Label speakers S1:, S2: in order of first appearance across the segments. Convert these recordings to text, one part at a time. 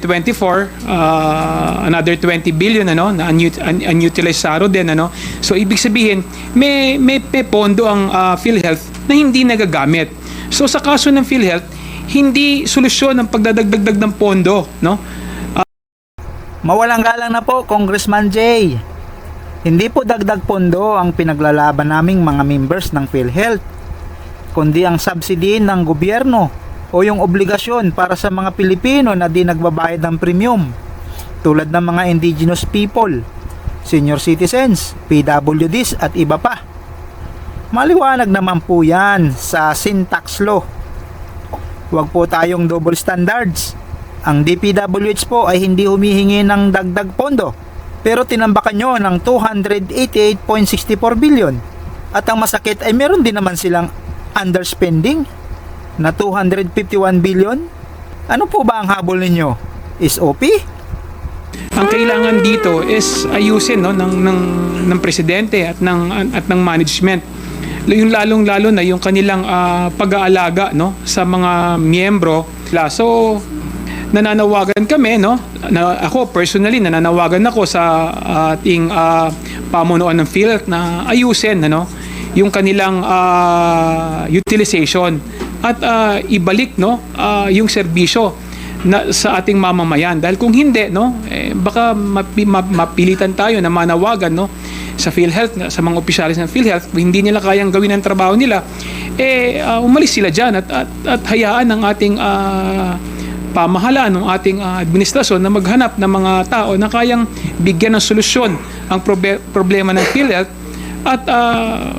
S1: 24 uh, another 20 billion ano na un- unutilized saro din ano. So ibig sabihin may may, may pondo ang uh, PhilHealth na hindi nagagamit. So sa kaso ng PhilHealth hindi solusyon ang pagdadagdag ng pondo no?
S2: Mawalang galang na po, Congressman Jay. Hindi po dagdag pondo ang pinaglalaban naming mga members ng PhilHealth, kundi ang subsidy ng gobyerno o yung obligasyon para sa mga Pilipino na di nagbabayad ng premium, tulad ng mga indigenous people, senior citizens, PWDs at iba pa. Maliwanag naman po yan sa syntax law. Huwag po tayong double standards ang DPWH po ay hindi humihingi ng dagdag pondo pero tinambakan nyo ng 288.64 billion. At ang masakit ay meron din naman silang underspending na 251 billion. Ano po ba ang habol ninyo? Is OP?
S1: ang kailangan dito is ayusin no ng ng ng presidente at ng at ng management yung lalong lalo na yung kanilang ah, pag-aalaga no sa mga miyembro so nananawagan kami no na ako personally nananawagan ako sa ating ah, pamunuan ng PhilHealth na ayusin ano yung kanilang ah, utilization at ah, ibalik no ah, yung serbisyo na sa ating mamamayan. Dahil kung hindi no eh, baka mapi, map- mapilitan tayo na manawagan no sa PhilHealth sa mga opisyalis ng PhilHealth hindi nila kayang gawin ang trabaho nila eh ah, umalis sila diyan at, at at hayaan ng ating ah, pamahalaan ng ating ah, administrasyon na maghanap ng mga tao na kayang bigyan ng solusyon ang probe- problema ng PhilHealth at ah,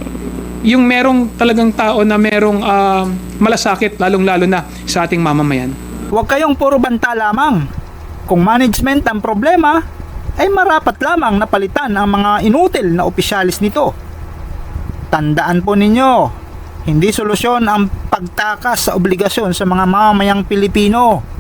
S1: yung merong talagang tao na merong ah, malasakit lalong-lalo na sa ating mamamayan.
S2: Huwag kayong puro banta lamang. Kung management ang problema, ay marapat lamang napalitan ang mga inutil na opisyalis nito. Tandaan po ninyo, hindi solusyon ang pagtakas sa obligasyon sa mga mamamayang Pilipino